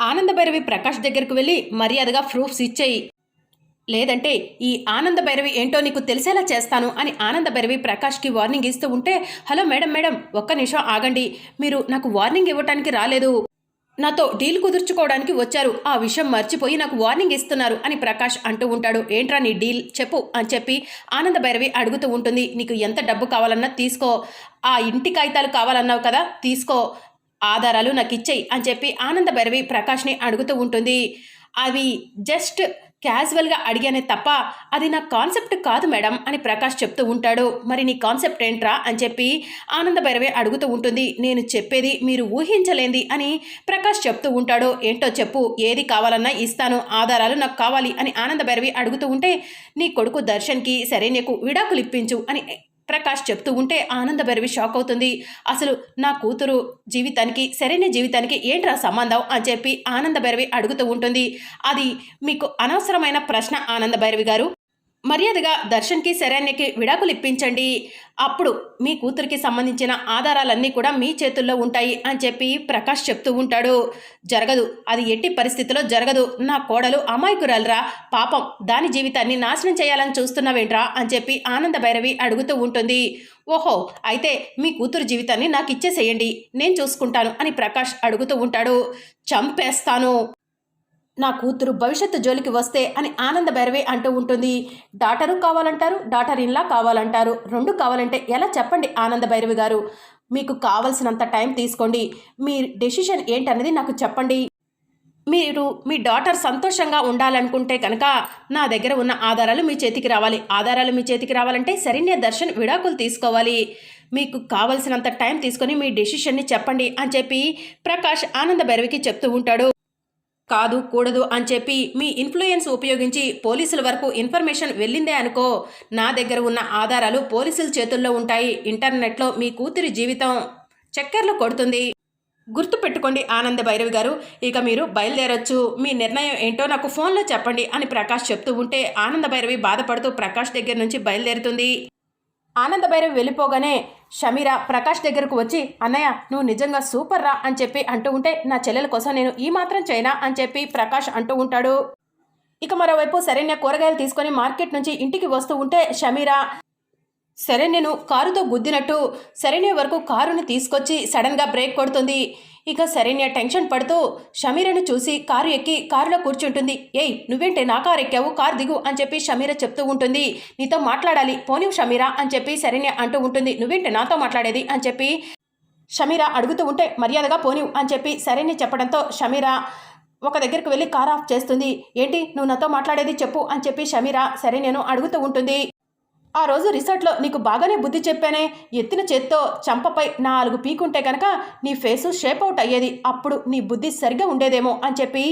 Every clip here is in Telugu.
ఆనందభైరవి ప్రకాష్ దగ్గరకు వెళ్ళి మర్యాదగా ప్రూఫ్స్ ఇచ్చేయి. లేదంటే ఈ ఆనంద భైరవి ఏంటో నీకు తెలిసేలా చేస్తాను అని ఆనంద భైరవి ప్రకాష్కి వార్నింగ్ ఇస్తూ ఉంటే హలో మేడం మేడం ఒక్క నిమిషం ఆగండి. మీరు నాకు వార్నింగ్ ఇవ్వటానికి రాలేదు. నాతో డీల్ కుదుర్చుకోవడానికి వచ్చారు. ఆ విషయం మర్చిపోయి నాకు వార్నింగ్ ఇస్తున్నారు అని ప్రకాష్ అంటూ ఉంటాడు. ఏంట్రా నీ డీల్? చెప్పు అని చెప్పి ఆనంద భైరవి అడుగుతూ ఉంటుంది. నీకు ఎంత డబ్బు కావాలన్నా తీసుకో. ఆ ఇంటి కాగితాలు కావాలన్నావు కదా తీసుకో. ఆధారాలు నాకు ఇచ్చేయి అని చెప్పి ఆనంద భైరవి ప్రకాష్ని అడుగుతూ ఉంటుంది. అవి జస్ట్ క్యాజువల్గా అడిగానే తప్ప అది నా కాన్సెప్ట్ కాదు మేడం అని ప్రకాష్ చెప్తూ ఉంటాడు. మరి నీ కాన్సెప్ట్ ఏంట్రా అని చెప్పి ఆనంద భైరవి అడుగుతూ ఉంటుంది. నేను చెప్పేది మీరు ఊహించలేంది అని ప్రకాష్ చెప్తూ ఉంటాడు. ఏంటో చెప్పు ఏది కావాలన్నా ఇస్తాను ఆధారాలు నాకు కావాలి అని ఆనంద భైరవి అడుగుతూ ఉంటే నీ కొడుకు దర్శన్కి సరే నీకు విడాకులు ఇప్పించు అని ప్రకాష్ చెప్తూ ఉంటే ఆనంద భైరవి షాక్ అవుతుంది. అసలు నా కూతురు జీవితానికి సరైన జీవితానికి ఏంట్రా సంబంధం అని చెప్పి ఆనంద భైరవి అడుగుతూ ఉంటుంది. అది మీకు అనవసరమైన ప్రశ్న ఆనంద భైరవి గారు. మర్యాదగా దర్శన్కి శరణ్యకి విడాకులు ఇప్పించండి. అప్పుడు మీ కూతురికి సంబంధించిన ఆధారాలన్నీ కూడా మీ చేతుల్లో ఉంటాయి అని చెప్పి ప్రకాష్ చెప్తూ ఉంటాడు. జరగదు. అది ఎట్టి పరిస్థితిలో జరగదు. నా కోడలు అమాయకురాలరా. పాపం. దాని జీవితాన్ని నాశనం చేయాలని చూస్తున్నావేంట్రా? అని చెప్పి ఆనంద భైరవి అడుగుతూ ఉంటుంది. ఓహో అయితే మీ కూతురు జీవితాన్ని నాకు ఇచ్చేసేయండి. నేను చూసుకుంటాను అని ప్రకాష్ అడుగుతూ ఉంటాడు. చంపేస్తాను. నా కూతురు భవిష్యత్తు జోలికి వస్తే అని ఆనంద భైరవి అంటూ ఉంటుంది. డాటరు కావాలంటారు డాటర్ ఇన్లా కావాలంటారు. రెండు కావాలంటే ఎలా చెప్పండి ఆనంద భైరవి గారు? మీకు కావలసినంత టైం తీసుకోండి. మీ డెసిషన్ ఏంటనేది నాకు చెప్పండి. మీరు మీ డాటర్ సంతోషంగా ఉండాలనుకుంటే కనుక నా దగ్గర ఉన్న ఆధారాలు మీ చేతికి రావాలి. ఆధారాలు మీ చేతికి రావాలంటే శరణ్య దర్శన్ విడాకులు తీసుకోవాలి. మీకు కావలసినంత టైం తీసుకొని మీ డెసిషన్ని చెప్పండి అని చెప్పి ప్రకాష్ ఆనంద భైరవికి చెప్తూ ఉంటాడు. కాదు కూడదు అని చెప్పి మీ ఇన్ఫ్లుయెన్స్ ఉపయోగించి పోలీసుల వరకు ఇన్ఫర్మేషన్ వెళ్ళిందే అనుకో నా దగ్గర ఉన్న ఆధారాలు పోలీసుల చేతుల్లో ఉంటాయి ఇంటర్నెట్లో మీ కూతురి జీవితం చక్కర్లు కొడుతుంది. గుర్తుపెట్టుకోండి ఆనంద భైరవి గారు ఇక మీరు బయలుదేరొచ్చు. మీ నిర్ణయం ఏంటో నాకు ఫోన్లో చెప్పండి అని ప్రకాష్ చెప్తూ ఉంటే ఆనంద భైరవి బాధపడుతూ ప్రకాష్ దగ్గర నుంచి బయలుదేరుతుంది. ఆనందభైరవి వెళ్ళిపోగానే షమీరా ప్రకాష్ దగ్గరకు వచ్చి అన్నయ్య నువ్వు నిజంగా సూపర్ రా అని చెప్పి అంటూ ఉంటే నా చెల్లెల కోసం నేను ఈ మాత్రం చేయనా అని చెప్పి ప్రకాష్ అంటూ ఉంటాడు. ఇక మరోవైపు శరణ్య కూరగాయలు తీసుకొని మార్కెట్ నుంచి ఇంటికి వస్తూ ఉంటే షమీరా శరణ్యను కారుతో గుద్దినట్టు శరణ్య వరకు కారుని తీసుకొచ్చి సడన్గా బ్రేక్ కొడుతుంది. ఇక శరణ్య టెన్షన్ పడుతూ షమీరను చూసి కారు ఎక్కి కారులో కూర్చుంటుంది. ఏయ్ నువ్వేంటే నా కారు ఎక్కావు? కారు దిగు అని చెప్పి షమీర చెప్తూ ఉంటుంది. నీతో మాట్లాడాలి. పోనీ షమీరా అని చెప్పి శరణ్య అంటూ ఉంటుంది. నువ్వేంటే నాతో మాట్లాడేది? అని చెప్పి షమీరా అడుగుతూ ఉంటే మర్యాదగా పోనివు అని చెప్పి శరణ్య చెప్పడంతో షమీరా ఒక దగ్గరికి వెళ్ళి కార్ ఆఫ్ చేస్తుంది. ఏంటి? నువ్వు నాతో మాట్లాడేది చెప్పు అని చెప్పి షమీరా సరే నేను అడుగుతూ ఉంటుంది. ఆ రోజు రిసార్ట్లో నీకు బాగానే బుద్ధి చెప్పానే. ఎత్తిన చేత్తో చంపపై నాలుగు పీకుంటే కనుక నీ ఫేసు షేప్ అవుట్ అయ్యేది. అప్పుడు నీ బుద్ధి సరిగా ఉండేదేమో అని చెప్పి.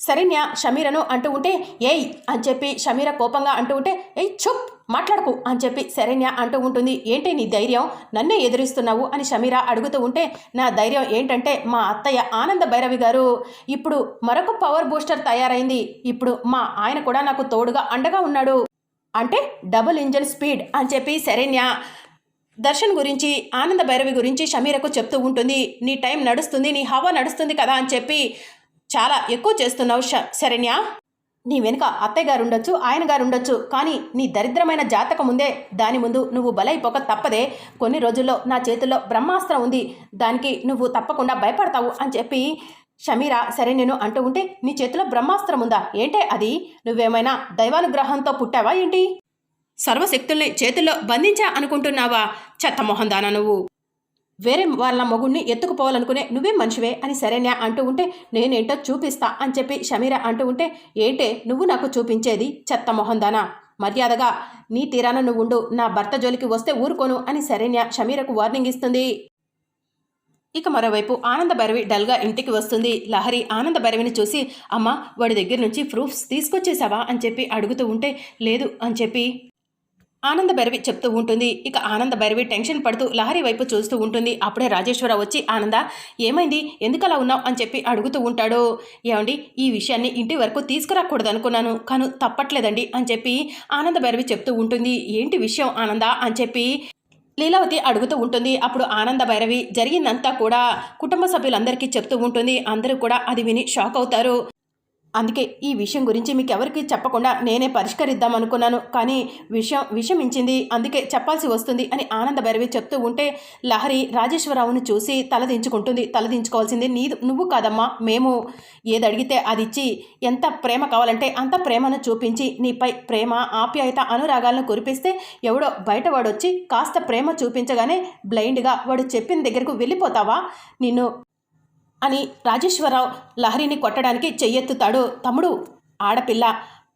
శరణ్య షమీరను అంటూ ఉంటే ఏయ్! అని చెప్పి షమీర కోపంగా అంటూ ఉంటే ఏయ్ చుప్ మాట్లాడకు! అని చెప్పి శరణ్య అంటూ ఉంటుంది. ఏంటి నీ ధైర్యం? నన్నే ఎదురిస్తున్నావు? అని షమీర అడుగుతూ ఉంటే నా ధైర్యం ఏంటంటే మా అత్తయ్య ఆనంద భైరవి గారు. ఇప్పుడు మరొక పవర్ బూస్టర్ తయారైంది. ఇప్పుడు మా ఆయన కూడా నాకు తోడుగా అండగా ఉన్నాడు. అంటే డబుల్ ఇంజన్ స్పీడ్ అని చెప్పి శరణ్య దర్శన్ గురించి ఆనంద భైరవి గురించి షమీరకు చెప్తూ ఉంటుంది. నీ టైం నడుస్తుంది నీ హవా నడుస్తుంది కదా అని చెప్పి చాలా ఎక్కువ చేస్తున్నావు ష శరణ్య. నీ వెనుక అత్తయ్య గారు ఉండొచ్చు ఆయన గారు ఉండొచ్చు కానీ నీ దరిద్రమైన జాతకం ఉందే. దాని ముందు నువ్వు బలైపోక తప్పదే. కొన్ని రోజుల్లో నా చేతుల్లో బ్రహ్మాస్త్రం ఉంది. దానికి నువ్వు తప్పకుండా భయపడతావు అని చెప్పి షమీరా సరే నేను అంటూ ఉంటే నీ చేతిలో బ్రహ్మాస్త్రం ఉందా? ఏంటే అది? నువ్వేమైనా దైవానుగ్రహంతో పుట్టావా ఏంటి? సర్వశక్తుల్ని చేతుల్లో బంధించా అనుకుంటున్నావా? చెత్త దానా నువ్వు? వేరే వాళ్ళ మొగుణ్ణి ఎత్తుకుపోవాలనుకునే నువ్వే మనిషివే అని సరేనా అంటూ ఉంటే నేనేంటో చూపిస్తా అని చెప్పి షమీరా అంటూ ఉంటే ఏంటే నువ్వు నాకు చూపించేది చెత్త మొహందానా మర్యాదగా నీ తీరాన నువ్వు ఉండు నా భర్త జోలికి వస్తే ఊరుకోను అని శరణ్య షమీరకు వార్నింగ్ ఇస్తుంది. ఇక మరోవైపు ఆనంద భైరవి డల్గా ఇంటికి వస్తుంది. లహరి ఆనంద భైరవిని చూసి అమ్మ వాడి దగ్గర నుంచి ప్రూఫ్స్ తీసుకొచ్చేసావా? అని చెప్పి అడుగుతూ ఉంటే లేదు అని చెప్పి ఆనంద భైరవి చెప్తూ ఉంటుంది. ఇక ఆనంద భైరవి టెన్షన్ పడుతూ లహరి వైపు చూస్తూ ఉంటుంది. అప్పుడే రాజేశ్వర వచ్చి ఆనంద ఏమైంది? ఎందుకలా ఉన్నావు? అని చెప్పి అడుగుతూ ఉంటాడు. ఏమండి ఈ విషయాన్ని ఇంటి వరకు తీసుకురాకూడదు అనుకున్నాను కాను తప్పట్లేదండి అని చెప్పి ఆనంద భైరవి చెప్తూ ఉంటుంది. ఏంటి విషయం ఆనంద? అని చెప్పి లీలావతి అడుగుతూ ఉంటుంది. అప్పుడు ఆనంద భైరవి జరిగిందంతా కూడా కుటుంబ సభ్యులందరికీ చెప్తూ ఉంటుంది. అందరూ కూడా అది విని షాక్ అవుతారు. అందుకే ఈ విషయం గురించి మీకు ఎవరికి చెప్పకుండా నేనే పరిష్కరిద్దాం అనుకున్నాను. కానీ విషయం విషమించింది. అందుకే చెప్పాల్సి వస్తుంది అని ఆనంద భైరవి చెప్తూ ఉంటే లహరి రాజేశ్వరరావును చూసి తలదించుకుంటుంది తలదించుకోవాల్సింది నీ నువ్వు కాదమ్మా మేము ఏది అడిగితే అది ఇచ్చి ఎంత ప్రేమ కావాలంటే అంత ప్రేమను చూపించి నీపై ప్రేమ ఆప్యాయత అనురాగాలను కురిపిస్తే ఎవడో బయట వాడొచ్చి కాస్త ప్రేమ చూపించగానే బ్లైండ్గా వాడు చెప్పిన దగ్గరకు వెళ్ళిపోతావా? నిన్ను అని రాజేశ్వరరావు లహరిని కొట్టడానికి చెయ్యెత్తుతాడు తమ్ముడు. ఆడపిల్ల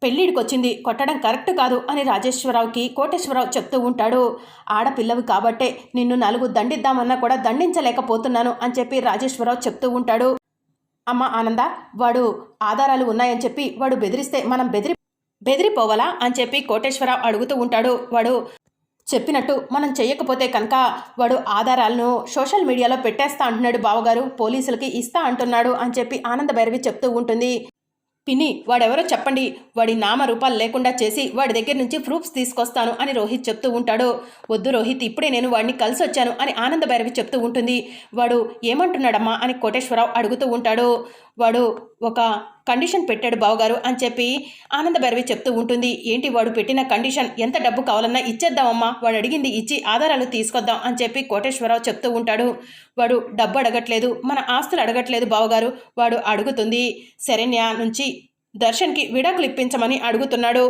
పెళ్ళిడికొచ్చింది కొట్టడం కరెక్ట్ కాదు అని రాజేశ్వరరావుకి కోటేశ్వరరావు చెప్తూ ఉంటాడు. ఆడపిల్లవి కాబట్టే నిన్ను నలుగు దండిద్దామన్నా కూడా దండించలేకపోతున్నాను అని చెప్పి రాజేశ్వరరావు చెప్తూ ఉంటాడు. అమ్మ ఆనంద వాడు ఆధారాలు ఉన్నాయని చెప్పి వాడు బెదిరిస్తే మనం బెదిరి బెదిరిపోవాలా అని చెప్పి కోటేశ్వరరావు అడుగుతూ ఉంటాడు. వాడు చెప్పినట్టు మనం చెయ్యకపోతే కనుక వాడు ఆధారాలను సోషల్ మీడియాలో పెట్టేస్తా అంటున్నాడు బావగారు పోలీసులకి ఇస్తా అంటున్నాడు అని చెప్పి ఆనంద భైరవి చెప్తూ ఉంటుంది. పిన్ని వాడెవరో చెప్పండి. వాడి నామరూపాలు లేకుండా చేసి వాడి దగ్గర నుంచి ప్రూఫ్స్ తీసుకొస్తాను అని రోహిత్ చెప్తూ ఉంటాడు. వద్దు రోహిత్ ఇప్పుడే నేను వాడిని కలిసి వచ్చాను అని ఆనంద భైరవి చెప్తూ ఉంటుంది. వాడు ఏమంటున్నాడమ్మా అని కోటేశ్వరరావు అడుగుతూ ఉంటాడు. వాడు ఒక కండిషన్ పెట్టాడు బావగారు అని చెప్పి ఆనందభైరవి చెప్తూ ఉంటుంది. ఏంటి వాడు పెట్టిన కండిషన్? ఎంత డబ్బు కావాలన్నా ఇచ్చేద్దామమ్మా. వాడు అడిగింది ఇచ్చి ఆధారాలు తీసుకొద్దాం అని చెప్పి కోటేశ్వరరావు చెప్తూ ఉంటాడు. వాడు డబ్బు అడగట్లేదు. మన ఆస్తులు అడగట్లేదు బావగారు. వాడు అడుగుతుంది శరణ్య నుంచి దర్శన్కి విడాకులు ఇప్పించమని అడుగుతున్నాడు.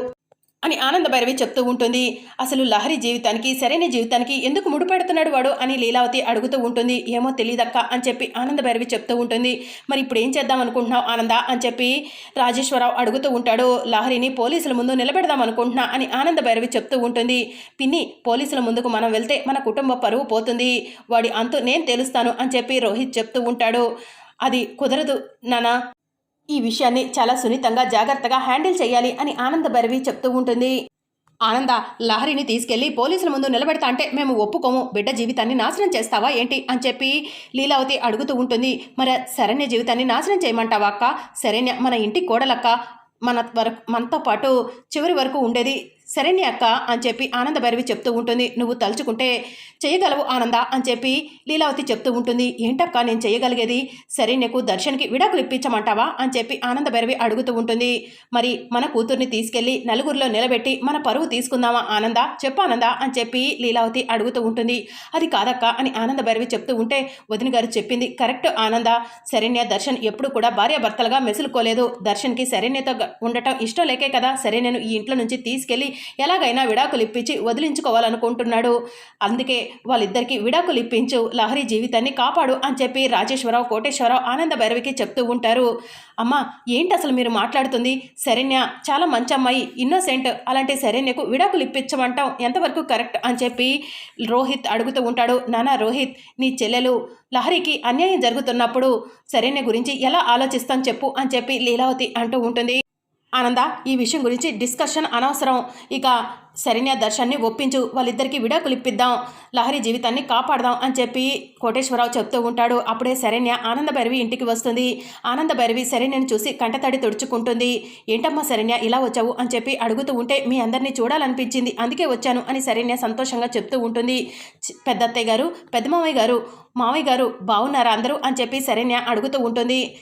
అని ఆనంద భైరవి చెప్తూ ఉంటుంది. అసలు లహరి జీవితానికి సరైన జీవితానికి ఎందుకు ముడిపెడుతున్నాడు వాడు అని లీలావతి అడుగుతూ ఉంటుంది. ఏమో తెలియదక్క అని చెప్పి ఆనంద భైరవి చెప్తూ ఉంటుంది. మరి ఇప్పుడు ఏం చేద్దాం అనుకుంటున్నావు ఆనంద అని చెప్పి రాజేశ్వరరావు అడుగుతూ ఉంటాడు. లహరిని పోలీసుల ముందు నిలబెడదాం అనుకుంటున్నా అని ఆనంద భైరవి చెప్తూ ఉంటుంది. పిన్ని పోలీసుల ముందుకు మనం వెళ్తే మన కుటుంబ పరువు పోతుంది. వాడి అంతు నేను తెలుస్తాను అని చెప్పి రోహిత్ చెప్తూ ఉంటాడు. అది కుదరదు నానా. ఈ విషయాన్ని చాలా సున్నితంగా జాగ్రత్తగా హ్యాండిల్ చేయాలి అని ఆనంద భైరవి చెప్తూ ఉంటుంది. ఆనంద లహరిని తీసుకెళ్ళి పోలీసుల ముందు నిలబెడతా అంటే మేము ఒప్పుకోము. బిడ్డ జీవితాన్ని నాశనం చేస్తావా ఏంటి అని చెప్పి లీలావతి అడుగుతూ ఉంటుంది. మరి శరణ్య జీవితాన్ని నాశనం చేయమంటావా అక్క? శరణ్య మన ఇంటి కోడలక్క. మన వరకు మనతో పాటు చివరి వరకు ఉండేది శరణ్య అక్క అని చెప్పి ఆనంద భైరవి చెప్తూ ఉంటుంది. నువ్వు తలుచుకుంటే చేయగలవు ఆనంద అని చెప్పి లీలావతి చెప్తూ ఉంటుంది. ఏంటక్క నేను చేయగలిగేది? శరణ్యకు దర్శన్కి విడాకులు ఇప్పించమంటావా అని చెప్పి ఆనంద భైరవి అడుగుతూ ఉంటుంది. మరి మన కూతుర్ని తీసుకెళ్ళి నలుగురిలో నిలబెట్టి మన పరువు తీసుకుందామా ఆనంద? చెప్పు ఆనంద అని చెప్పి లీలావతి అడుగుతూ ఉంటుంది. అది కాదక్క అని ఆనంద భైరవి చెప్తూ ఉంటే వదిన గారు చెప్పింది కరెక్ట్ ఆనంద. శరణ్య దర్శన్ ఎప్పుడు కూడా భార్యాభర్తలుగా మెసులుకోలేదు. దర్శన్కి శరణ్యతో ఉండటం ఇష్టం లేకే కదా. సరే నేను ఈ ఇంట్లో నుంచి తీసుకెళ్ళి ఎలాగైనా విడాకులు ఇప్పించి వదిలించుకోవాలనుకుంటున్నాడు. అందుకే వాళ్ళిద్దరికీ విడాకులు ఇప్పించు లహరి జీవితాన్ని కాపాడు అని చెప్పి రాజేశ్వరరావు కోటేశ్వరరావు ఆనంద భైరవికి చెప్తూ ఉంటారు. అమ్మా ఏంటి అసలు మీరు మాట్లాడుతుంది? శరణ్య చాలా మంచి అమ్మాయి ఇన్నోసెంట్ అలాంటి శరణ్యకు విడాకులు ఇప్పించమంటాం ఎంతవరకు కరెక్ట్? అని చెప్పి రోహిత్ అడుగుతూ ఉంటాడు. నానా రోహిత్ నీ చెల్లెలు లహరికి అన్యాయం జరుగుతున్నప్పుడు శరణ్య గురించి ఎలా ఆలోచిస్తాం చెప్పు అని చెప్పి లీలావతి అంటూ ఉంటుంది. ఆనంద ఈ విషయం గురించి డిస్కషన్ అనవసరం. ఇక శరణ్య దర్శన్ని ఒప్పించు. వాళ్ళిద్దరికి విడాకులు ఇప్పిద్దాం. లహరి జీవితాన్ని కాపాడదాం అని చెప్పి కోటేశ్వరరావు చెప్తూ ఉంటాడు. అప్పుడే శరణ్య ఆనంద భైరవి ఇంటికి వస్తుంది. ఆనంద భైరవి శరణ్యను చూసి కంటతడి తుడుచుకుంటుంది. ఏంటమ్మా శరణ్య ఇలా వచ్చావు? అని చెప్పి అడుగుతూ ఉంటే మీ అందరినీ చూడాలనిపించింది. అందుకే వచ్చాను అని శరణ్య సంతోషంగా చెప్తూ ఉంటుంది. చి- పెద్దత్తయ్య గారు పెద్ద మామయ్య గారు మామయ్య గారు బాగున్నారా అందరూ? అని చెప్పి శరణ్య అడుగుతూ ఉంటుంది.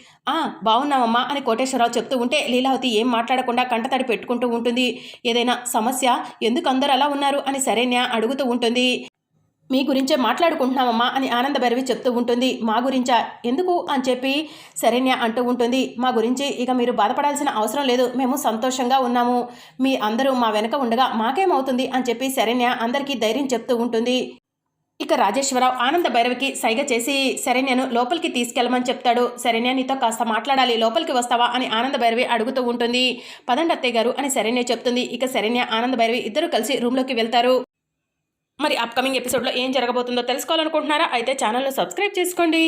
బాగున్నామమ్మా అని కోటేశ్వరరావు చెప్తూ ఉంటే లీలావతి ఏం మాట్లాడకుండా కంటతడి పెట్టుకుంటూ ఉంటుంది. ఏదైనా సమస్య? ఎందుకు అందరు అలా ఉన్నారు? అని శరణ్య అడుగుతూ ఉంటుంది. మీ గురించే మాట్లాడుకుంటున్నామమ్మా అని ఆనంద భైరవి చెప్తూ ఉంటుంది. మా గురించా? ఎందుకు? అని చెప్పి శరణ్య అంటూ ఉంటుంది. మా గురించి ఇక మీరు బాధపడాల్సిన అవసరం లేదు. మేము సంతోషంగా ఉన్నాము. మీ అందరూ మా వెనక ఉండగా మాకేమవుతుంది? అని చెప్పి శరణ్య అందరికీ ధైర్యం చెప్తూ ఉంటుంది. ఇక రాజేశ్వరరావు ఆనంద భైరవికి సైగ చేసి శరణ్యను లోపలికి తీసుకెళ్ళమని చెప్తాడు. శరణ్య నీతో కాస్త మాట్లాడాలి లోపలికి వస్తావా అని ఆనంద భైరవి అడుగుతూ ఉంటుంది. పదండి అత్తయ్య గారు అని శరణ్య చెప్తుంది. ఇక శరణ్య ఆనంద భైరవి ఇద్దరు కలిసి రూమ్లోకి వెళ్తారు. మరి అప్కమింగ్ ఎపిసోడ్లో ఏం జరగబోతుందో తెలుసుకోవాలనుకుంటున్నారా? అయితే ఛానల్ను సబ్స్క్రైబ్ చేసుకోండి.